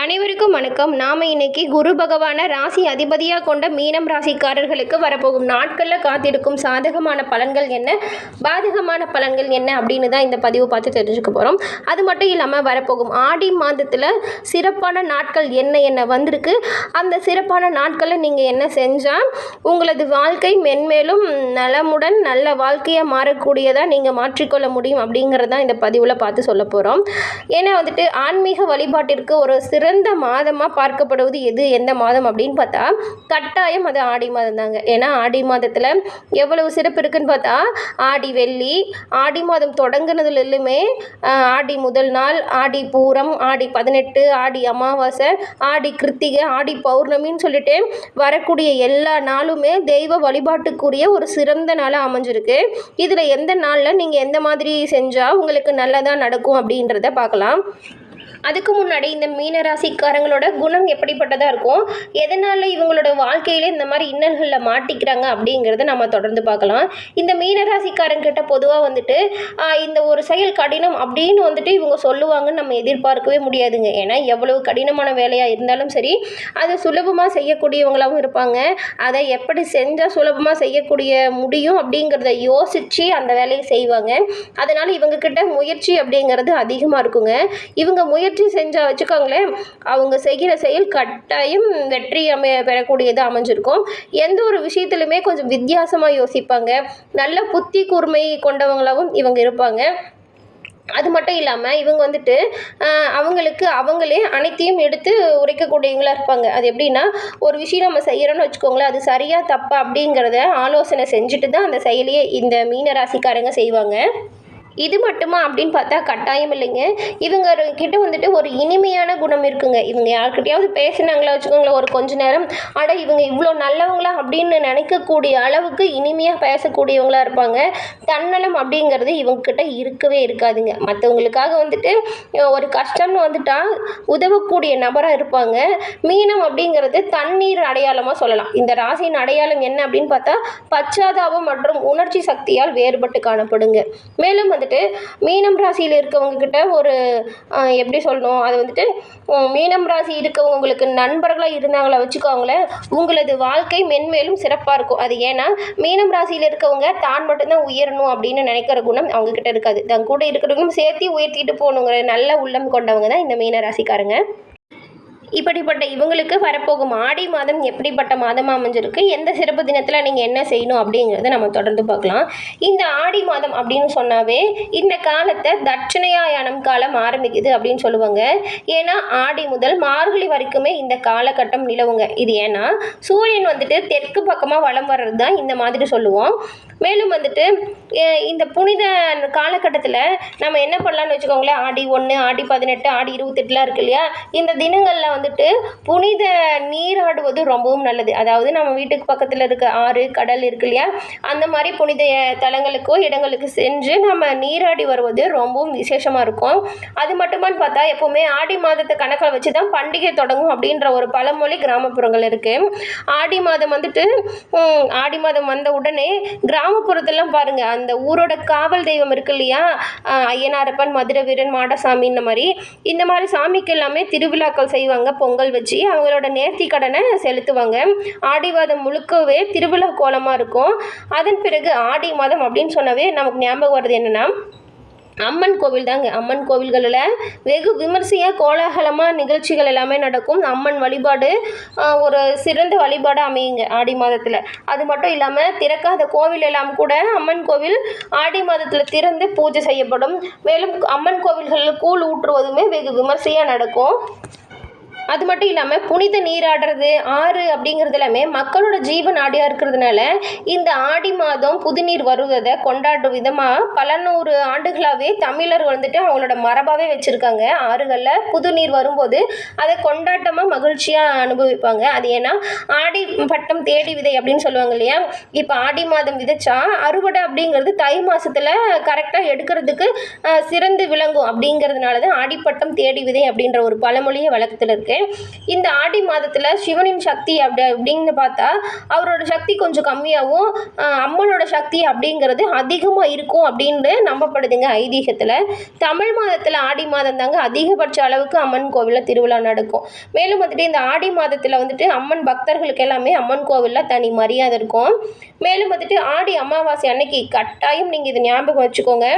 அனைவருக்கும் வணக்கம். நாம் இன்னைக்கு குரு பகவானை ராசி அதிபதியாக கொண்ட மீனம் ராசிக்காரர்களுக்கு வரப்போகும் நாட்களில் காத்திருக்கும் சாதகமான பலன்கள் என்ன? பாதகமான பலன்கள் என்ன அப்படின்னு தான் இந்த பதிவு பார்த்து தெரிஞ்சுக்க போகிறோம் அது மட்டும் இல்லாமல் வரப்போகும் ஆடி மாதத்தில் சிறப்பான நாட்கள் என்ன என்ன வந்திருக்கு? அந்த சிறப்பான நாட்களை நீங்கள் என்ன செஞ்சால் உங்களது வாழ்க்கை மென்மேலும் நலமுடன் நல்ல வாழ்க்கையாக மாறக்கூடியதாக நீங்கள் மாற்றிக்கொள்ள முடியும் அப்படிங்கிறதான் இந்த பதிவில் பார்த்து சொல்ல போகிறோம் ஏன்னா வந்துட்டு ஆன்மீக வழிபாட்டிற்கு ஒரு சிறு சிறந்த மாதமாக பார்க்கப்படுவது எது? எந்த மாதம் அப்படின்னு பார்த்தா கட்டாயம் அது ஆடி மாதம் தாங்க. ஏன்னா ஆடி மாதத்தில் எவ்வளவு சிறப்பு இருக்குன்னு பார்த்தா ஆடி வெள்ளி ஆடி மாதம் தொடங்குனதுலேயுமே ஆடி முதல் நாள் ஆடி பூரம் ஆடி பதினெட்டு ஆடி அமாவாசை ஆடி கிருத்திகை ஆடி பௌர்ணமின்னு சொல்லிட்டு வரக்கூடிய எல்லா நாளுமே தெய்வ வழிபாட்டுக்குரிய ஒரு சிறந்த நாளாக அமைஞ்சிருக்கு. இதில் எந்த நாளில் நீங்கள் எந்த மாதிரி செஞ்சால் உங்களுக்கு நல்லதாக நடக்கும் அப்படின்றத பார்க்கலாம். அதுக்கு முன்னாடி இந்த மீனராசிக்காரங்களோட குணம் எப்படிப்பட்டதாக இருக்கும்? எதனால் இவங்களோட வாழ்க்கையில் இந்த மாதிரி இன்னல்களில் மாட்டிக்கிறாங்க அப்படிங்கிறத நம்ம தொடர்ந்து பார்க்கலாம். இந்த மீனராசிக்காரங்கிட்ட பொதுவாக வந்துட்டு இந்த ஒரு செயல் கடினம் அப்படின்னு வந்துட்டு இவங்க சொல்லுவாங்கன்னு நம்ம எதிர்பார்க்கவே முடியாதுங்க. ஏன்னா எவ்வளவு கடினமான வேலையாக இருந்தாலும் சரி அதை சுலபமாக செய்யக்கூடியவங்களாகவும் இருப்பாங்க. அதை எப்படி செஞ்சால் சுலபமாக செய்யக்கூடிய முடியும் அப்படிங்கிறத யோசித்து அந்த வேலையை செய்வாங்க. அதனால் இவங்கக்கிட்ட முயற்சி அப்படிங்கிறது அதிகமாக இருக்குங்க. இவங்க முயற்சி செஞ்சால் வச்சுக்கோங்களேன் அவங்க செய்கிற செயல் கட்டாயம் வெற்றி அமைய பெறக்கூடியது அமைஞ்சிருக்கும். எந்த ஒரு விஷயத்துலையுமே கொஞ்சம் வித்தியாசமாக யோசிப்பாங்க. நல்ல புத்தி கூர்மை கொண்டவங்களாகவும் இவங்க இருப்பாங்க. அது மட்டும் இல்லாமல் இவங்க வந்துட்டு அவங்களுக்கு அவங்களே அனைத்தையும் எடுத்து உரைக்கக்கூடியவங்களா இருப்பாங்க. அது எப்படின்னா ஒரு விஷயம் நம்ம செய்கிறோன்னு வச்சுக்கோங்களேன் அது சரியாக தப்பா அப்படிங்கிறத ஆலோசனை செஞ்சுட்டு தான் அந்த செயலியை இந்த மீன ராசிக்காரங்க செய்வாங்க. இது மட்டுமா அப்படின்னு பார்த்தா கட்டாயம் இல்லைங்க. இவங்க கிட்ட வந்துட்டு ஒரு இனிமையான குணம் இருக்குங்க. இவங்க யார்கிட்டயாவது பேசுனாங்களா வச்சுக்கோங்களேன் ஒரு கொஞ்ச நேரம். ஆனால் இவங்க இவ்வளோ நல்லவங்களா அப்படின்னு நினைக்கக்கூடிய அளவுக்கு இனிமையாக பேசக்கூடியவங்களா இருப்பாங்க. தன்னலம் அப்படிங்கிறது இவங்க கிட்ட இருக்கவே இருக்காதுங்க. மற்றவங்களுக்காக வந்துட்டு ஒரு கஷ்டம்னு வந்துட்டா உதவக்கூடிய நபராக இருப்பாங்க. மீனம் அப்படிங்கிறது தண்ணீர் அடையாளமாக சொல்லலாம். இந்த ராசியின் அடையாளம் என்ன அப்படின்னு பார்த்தா பச்சாதாபம் மற்றும் உணர்ச்சி சக்தியால் வேறுபட்டு காணப்படுங்க. மேலும் வந்துட்டு மீனம் ராசியில் இருக்கவங்கக்கிட்ட ஒரு எப்படி சொல்லணும்? அது வந்துட்டு மீனம் ராசி இருக்கவங்களுக்கு நண்பர்களாக இருந்தாங்களா வச்சுக்கோங்களேன். உங்களது வாழ்க்கை மென்மேலும் சிறப்பாக இருக்கும். அது ஏன்னா மீனம் ராசியில் இருக்கவங்க தான் மட்டும்தான் உயரணும் அப்படின்னு நினைக்கிற குணம் அவங்கக்கிட்ட இருக்காது. தன் கூட இருக்கிறவங்களும் சேர்த்து உயர்த்திட்டு போகணுங்கிற நல்ல உள்ளம் கொண்டவங்க தான் இந்த மீன ராசிக்காரங்க. இப்படிப்பட்ட இவங்களுக்கு வரப்போகும் ஆடி மாதம் எப்படிப்பட்ட மாதமாக அமைஞ்சிருக்கு? எந்த சிறப்பு தினத்தில் நீங்கள் என்ன செய்யணும் அப்படிங்கிறத நம்ம தொடர்ந்து பார்க்கலாம். இந்த ஆடி மாதம் அப்படின்னு சொன்னாவே இந்த காலத்தை தட்சிணையாயனம் காலம் ஆரம்பிக்குது அப்படின்னு சொல்லுவாங்க. ஏன்னா ஆடி முதல் மார்கழி வரைக்குமே இந்த காலகட்டம் நிலவுங்க. இது ஏன்னா சூரியன் வந்துட்டு தெற்கு பக்கமாக வளம் வர்றது தான் இந்த மாதிரி சொல்லுவோம். மேலும் வந்துட்டு இந்த புனித காலகட்டத்தில் நம்ம என்ன பண்ணலாம்னு வச்சுக்கோங்களேன் ஆடி ஒன்று ஆடி பதினெட்டு ஆடி இருபத்தெட்டுலாம் இருக்கு இல்லையா? இந்த தினங்களில் வந்துட்டு புனித நீராடுவது ரொம்பவும் நல்லது. அதாவது நம்ம வீட்டுக்கு பக்கத்தில் இருக்க ஆறு கடல் இருக்கு இல்லையா? அந்த மாதிரி புனித தலங்களுக்கோ இடங்களுக்கு சென்று நம்ம நீராடி வருவது ரொம்பவும் விசேஷமாக இருக்கும். அது மட்டுமான்னு பார்த்தா எப்போவுமே ஆடி மாதத்தை கணக்கில் வச்சு தான் பண்டிகை தொடங்கும் அப்படின்ற ஒரு பழமொழி கிராமப்புறங்கள் இருக்குது ஆடி மாதம் வந்துட்டு ஆடி மாதம் வந்த உடனே கிராமப்புறத்தெல்லாம் பாருங்கள் அந்த ஊரோட காவல் தெய்வம் இருக்கு இல்லையா? ஐயனாரப்பன் மதுரை வீரன் மாடசாமி இந்த மாதிரி. இந்த மாதிரி சாமிக்கு எல்லாமே திருவிழாக்கள் செய்வாங்க. பொங்கல் வச்சு. அவங்களோட நேர்த்தி கடனை செலுத்துவாங்க. ஆடி மாதம் முழுக்கவே திருவிழா கோலமாக இருக்கும். அதன் பிறகு ஆடி மாதம் அப்படின்னு சொன்னாவே நமக்கு ஞாபகம் வருது என்னென்னா அம்மன் கோவில் தாங்க. அம்மன் கோவில்களில் வெகு விமர்சையாக கோலாகலமாக நிகழ்ச்சிகள் எல்லாமே நடக்கும். அம்மன் வழிபாடு ஒரு சிறந்த வழிபாடு அமையுங்க ஆடி மாதத்தில். அது மட்டும் இல்லாமல் திறக்காத கோவில் எல்லாம் கூட அம்மன் கோவில் ஆடி மாதத்தில் திறந்து பூஜை செய்யப்படும். மேலும் அம்மன் கோவில்களில் கூழ் ஊற்றுவதுமே வெகு விமர்சையாக நடக்கும். அது மட்டும் இல்லாமல் புனித நீராடுறது ஆறு அப்படிங்கிறது எல்லாமே மக்களோட ஜீவ நாடியாக இருக்கிறதுனால இந்த ஆடி மாதம் புதுநீர் வருவதை கொண்டாடும் விதமாக பல நூறு ஆண்டுகளாகவே தமிழர் வந்துட்டு அவங்களோட மரபாகவே வச்சுருக்காங்க. ஆறுகளில் புதுநீர் வரும்போது அதை கொண்டாட்டமாக மகிழ்ச்சியாக அனுபவிப்பாங்க. அது ஏன்னா ஆடி பட்டம் தேடி விதை அப்படின்னு சொல்லுவாங்க இல்லையா? இப்போ ஆடி மாதம் விதைச்சா அறுவடை அப்படிங்கிறது தை மாதத்தில் கரெக்டாக எடுக்கிறதுக்கு சிறந்து விளங்கும் அப்படிங்கிறதுனால தான் ஆடிப்பட்டம் தேடி விதை அப்படின்ற ஒரு பழமொழியை வழக்கத்தில் இருக்குது இந்த ஆடி மாதத்தில் சிவனின் சக்தி அப்படி அப்படின்னு பார்த்தா அவரோட சக்தி கொஞ்சம் கம்மியாகவும் அம்மனோட சக்தி அப்படிங்கிறது அதிகமாக இருக்கும் அப்படின்னு நம்பப்படுதுங்க ஐதீகத்தில். தமிழ் மாதத்தில் ஆடி மாதம் தாங்க அதிகபட்ச அளவுக்கு அம்மன் கோவிலில் திருவிழா நடக்கும். மேலும் வந்துட்டு இந்த ஆடி மாதத்தில் வந்துட்டு அம்மன் பக்தர்களுக்கு எல்லாமே அம்மன் கோவிலில் தனி மரியாதை இருக்கும். மேலும் வந்துட்டு ஆடி அமாவாசை அன்னைக்கு கட்டாயம் நீங்கள் இது ஞாபகம் வச்சுக்கோங்க.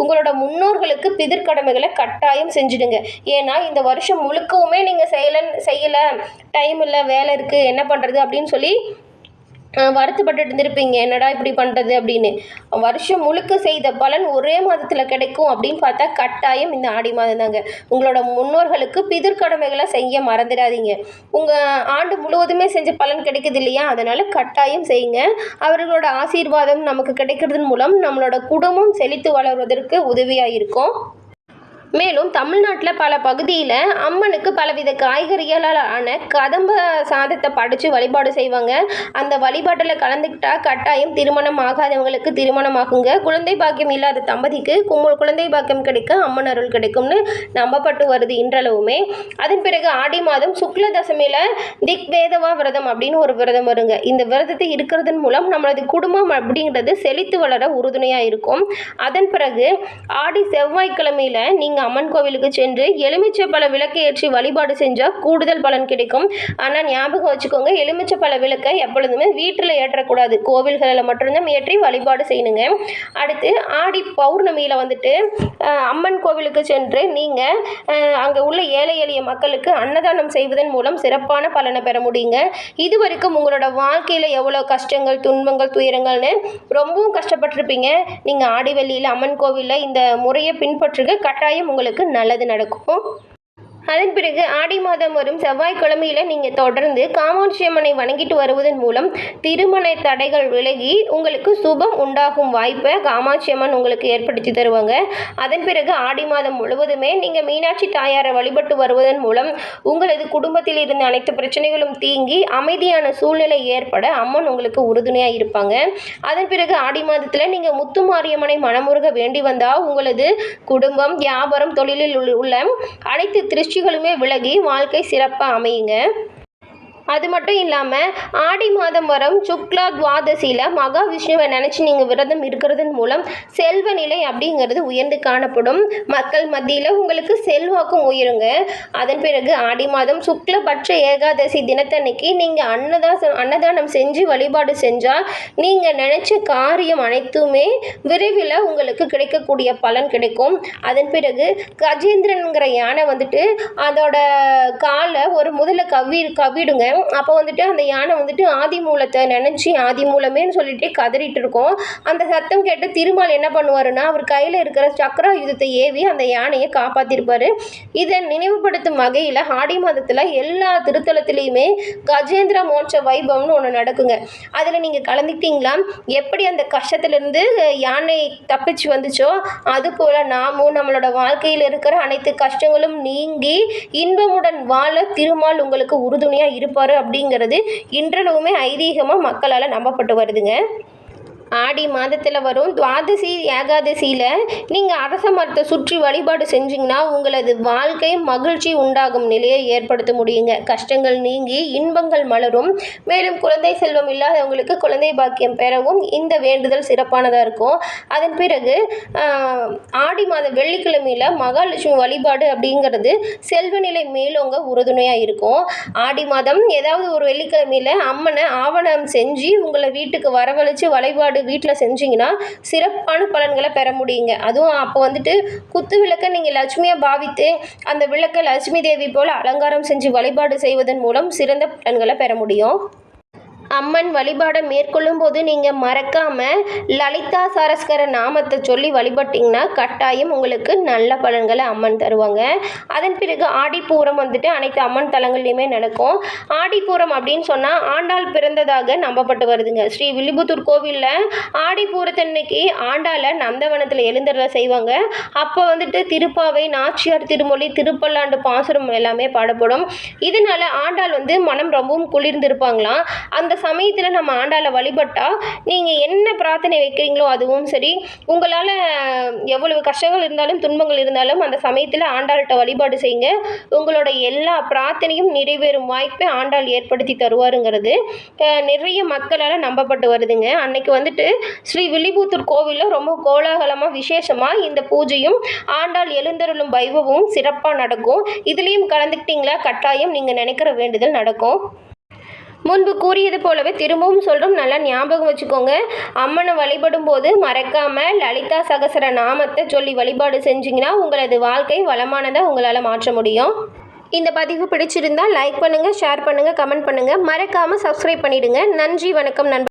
உங்களோட முன்னோர்களுக்கு பிதிர்கடமைகளை கட்டாயம் செஞ்சுடுங்க. ஏன்னா இந்த வருஷம் முழுக்கவுமே நீங்கள் செய்ய செய்யலை டைம் இல்லை வேலை இருக்குது என்ன பண்ணுறது அப்படின்னு சொல்லி வருத்தப்பட்டு வருத்தப்பட்டுட்டு இருந்திருப்பீங்க. என்னடா இப்படி பண்ணுறது அப்படின்னு. வருஷம் முழுக்க செய்த பலன் ஒரே மாதத்தில் கிடைக்கும் அப்படின்னு பார்த்தா கட்டாயம் இந்த ஆடி மாதம் தாங்க. உங்களோட முன்னோர்களுக்கு பிதிர்கடமைகளை செய்ய மறந்துடாதீங்க. உங்கள் ஆண்டு முழுவதுமே செஞ்ச பலன் கிடைக்குது இல்லையா? அதனால் கட்டாயம் செய்யுங்க. அவர்களோட ஆசீர்வாதம் நமக்கு கிடைக்கிறதன் மூலம் நம்மளோட குடும்பம் செழித்து வளர்வதற்கு உதவியாக இருக்கும் மேலும் தமிழ்நாட்டில் பல பகுதியில் அம்மனுக்கு பலவித காய்கறிகளால் ஆன கதம்ப சாதத்தை படித்து வழிபாடு செய்வாங்க. அந்த வழிபாட்டில் கலந்துக்கிட்டா கட்டாயம் திருமணம் ஆகாதவங்களுக்கு திருமணம் ஆகுங்க குழந்தை பாக்கியம் இல்லாத தம்பதிக்கு கும்பல் குழந்தை பாக்கியம் கிடைக்க அம்மன் அருள் கிடைக்கும்னு நம்பப்பட்டு வருது இன்றளவுமே. அதன் பிறகு ஆடி மாதம் சுக்ல தசமியில் திக் வேதவா விரதம் அப்படின்னு ஒரு விரதம் வருங்க. இந்த விரதத்தை இருக்கிறதன் மூலம் நம்மளது குடும்பம் அப்படிங்கிறது செழித்து வளர உறுதுணையாக இருக்கும். அதன் பிறகு ஆடி செவ்வாய்க்கிழமையில் நீங்கள் அம்மன் கோவிலுக்கு சென்று எலுமிச்சை பழ விளக்கு ஏற்றி வழிபாடு செஞ்சால் கூடுதல் பலன் கிடைக்கும். ஆனால் ஞாபகம் வச்சுக்கோங்க எலுமிச்சை பழ விளக்கை எப்பொழுதுமே வீட்டில் ஏற்றக்கூடாது. கோவில்களில் மட்டும்தான் ஏற்றி வழிபாடு செய்யணுங்க. அடுத்து ஆடி பௌர்ணமியில் வந்துட்டு அம்மன் கோவிலுக்கு சென்று நீங்கள் அங்கே உள்ள ஏழை எளிய மக்களுக்கு அன்னதானம் செய்வதன் மூலம் சிறப்பான பலனை பெற முடியுங்க. இது வரைக்கும் உங்களோட வாழ்க்கையில் எவ்வளோ கஷ்டங்கள் துன்பங்கள் துயரங்கள்னு ரொம்பவும் கஷ்டப்பட்டிருப்பீங்க. நீங்கள் ஆடி வெள்ளியில் அம்மன் கோவிலில் இந்த முறையை பின்பற்றுக கட்டாயம் உங்களுக்கு நல்லது நடக்கும். அதன் பிறகு ஆடி மாதம் வரும் செவ்வாய்க்கிழமையில நீங்கள் தொடர்ந்து காமாட்சி அம்மனை வணங்கிட்டு வருவதன் மூலம் திருமண தடைகள் விலகி உங்களுக்கு சுபம் உண்டாகும் வாய்ப்பை காமாட்சி அம்மன் உங்களுக்கு ஏற்படுத்தி தருவாங்க. அதன் பிறகு ஆடி மாதம் முழுவதுமே நீங்கள் மீனாட்சி தாயாரை வழிபட்டு வருவதன் மூலம் உங்களது குடும்பத்தில் இருந்த அனைத்து பிரச்சனைகளும் தீங்கி அமைதியான சூழ்நிலை ஏற்பட அம்மன் உங்களுக்கு உறுதுணையாக இருப்பாங்க. அதன் பிறகு ஆடி மாதத்தில் நீங்கள் முத்துமாரியம்மனை மனமுருக வேண்டி வந்தால் உங்களது குடும்பம் வியாபாரம் தொழிலில் உள்ள- உள்ள அனைத்து திருஷ்டிகளுமே விலகி வாழ்க்கை சிறப்பாக அமையுங்க. அது மட்டும் இல்லாமல் ஆடி மாதம் வரும் சுக்லா துவாதசியில் மகாவிஷ்ணுவை நினச்சி நீங்கள் விரதம் இருக்கிறதன் மூலம் செல்வ நிலை அப்படிங்கிறது உயர்ந்து காணப்படும். மக்கள் மத்தியில் உங்களுக்கு செல்வாக்கும் உயருங்க. அதன் பிறகு ஆடி மாதம் சுக்லபட்ச ஏகாதசி தினத்தன்னைக்கு நீங்கள் அன்னதாசம் அன்னதானம் செஞ்சு வழிபாடு செஞ்சால் நீங்கள் நினச்ச காரியம் அனைத்துமே விரைவில் உங்களுக்கு கிடைக்கக்கூடிய பலன் கிடைக்கும். அதன் பிறகு கஜேந்திரனுங்கிற யானை வந்துட்டு அதோட காலை ஒரு முதல்ல கவி கவிடுங்க அப்போ வந்துட்டு அந்த யானை வந்துட்டு ஆதி மூலத்தை நினச்சி ஆதி மூலமேன்னு சொல்லிட்டு கதறிட்டு இருக்கோம். அந்த சத்தம் கேட்டு திருமால் என்ன பண்ணுவாருன்னா அவர் கையில் இருக்கிற சக்கராயுதத்தை ஏவி அந்த யானையை காப்பாற்றிருப்பார் இதை நினைவுபடுத்தும் வகையில் ஆடி மாதத்தில் எல்லா திருத்தலத்திலையுமே கஜேந்திர மோட்ச வைபவம்னு ஒன்று நடக்குங்க. அதில் நீங்கள் கலந்துக்கிட்டீங்களா? எப்படி அந்த கஷ்டத்துலேருந்து யானை தப்பிச்சு வந்துச்சோ அதுபோல் நாமும் நம்மளோட வாழ்க்கையில் இருக்கிற அனைத்து கஷ்டங்களும் நீங்கி இன்பமுடன் வாழ திருமால் உங்களுக்கு உறுதுணையாக இருப்பார். அப்படிங்கிறது இன்றளவுமே ஐதீகமாக மக்களால் நம்பப்பட்டு வருதுங்க. ஆடி மாதத்தில் வரும். துவாதசி ஏகாதசியில் நீங்கள் அரச மரத்தை சுற்றி வழிபாடு செஞ்சிங்கன்னா உங்களது வாழ்க்கை மகிழ்ச்சி உண்டாகும் நிலையை ஏற்படுத்த முடியுங்க. கஷ்டங்கள் நீங்கி இன்பங்கள் மலரும். மேலும் குழந்தை செல்வம் இல்லாதவங்களுக்கு குழந்தை பாக்கியம் பெறவும் இந்த வேண்டுதல் சிறப்பானதாக இருக்கும். அதன் பிறகு ஆடி மாத வெள்ளிக்கிழமையில் மகாலட்சுமி வழிபாடு அப்படிங்கிறது செல்வநிலை மேலோங்க உறுதுணையாக இருக்கும். ஆடி மாதம் ஏதாவது ஒரு வெள்ளிக்கிழமையில் அம்மனை ஆவணம் செஞ்சு உங்களை வீட்டுக்கு வரவழைச்சு வழிபாடு வீட்டில் செஞ்சீங்கன்னா சிறப்பான பலன்களை பெற முடியுங்க. அதுவும் அப்போ வந்துட்டு குத்து விளக்கை நீங்கள் லட்சுமியாக பாவித்து அந்த விளக்கை லட்சுமி தேவி போல் அலங்காரம் செஞ்சு வழிபாடு செய்வதன் மூலம் சிறந்த பலன்களை பெற முடியும். அம்மன் வழிபாடை மேற்கொள்ளும் போது நீங்கள் மறக்காமல் லலிதா சரஸ்கர நாமத்தை சொல்லி வழிபட்டிங்கன்னா கட்டாயம் உங்களுக்கு நல்ல பலன்களை அம்மன் தருவாங்க. அதன் பிறகு ஆடிப்பூரம் வந்துட்டு அனைத்து அம்மன் தலங்கள்லையுமே நடக்கும். ஆடிப்பூரம் அப்படின்னு சொன்னால் ஆண்டாள் பிறந்ததாக நம்பப்பட்டு வருதுங்க. ஸ்ரீ வில்லிபுத்தூர் கோவிலில் ஆடிப்பூரத்தன்னைக்கு ஆண்டாளை நந்தவனத்தில் எழுந்தருள செய்வாங்க. அப்போ வந்துட்டு திருப்பாவை நாச்சியார் திருமொழி திருப்பல்லாண்டு பாசுரம் எல்லாமே பாடப்படும். இதனால ஆண்டாள் வந்து மனம் ரொம்பவும் குளிர்ந்திருப்பாங்களாம். அந்த சமயத்தில் நம்ம ஆண்டாளை வழிபட்டால் நீங்கள் என்ன பிரார்த்தனை வைக்கிறீங்களோ அதுவும் சரி. உங்களால் எவ்வளவு கஷ்டங்கள் இருந்தாலும் துன்பங்கள் இருந்தாலும் அந்த சமயத்தில் ஆண்டாள்கிட்ட வழிபாடு செய்யுங்க. உங்களோட எல்லா பிரார்த்தனையும் நிறைவேறும் வாய்ப்பை ஆண்டாள் ஏற்படுத்தி தருவாருங்கிறது நிறைய மக்களால் நம்பப்பட்டு வருதுங்க. அன்னைக்கு வந்துட்டு ஸ்ரீ வில்லிபுத்தூர் கோவிலில் ரொம்ப கோலாகலமாக விசேஷமாக இந்த பூஜையும் ஆண்டாள் எழுந்தருளும் வைபவமும் சிறப்பாக நடக்கும். இதுலேயும் கலந்துக்கிட்டீங்களா? கட்டாயம் நீங்கள் நினைக்கிற வேண்டுதல் நடக்கும். முன்பு கூறியது போலவே திரும்பவும் சொல்கிறோம் நல்லா ஞாபகம் வச்சுக்கோங்க. அம்மனை வழிபடும் போது மறக்காமல் லலிதா சகசர நாமத்தை சொல்லி வழிபாடு செஞ்சிங்கன்னா உங்களது வாழ்க்கை வளமானதாக உங்களால் மாற்ற முடியும். இந்த பதிவு பிடிச்சிருந்தால் லைக் பண்ணுங்கள் ஷேர் பண்ணுங்கள் கமெண்ட் பண்ணுங்கள் மறக்காமல் சப்ஸ்கிரைப் பண்ணிடுங்க. நன்றி வணக்கம் நண்பர்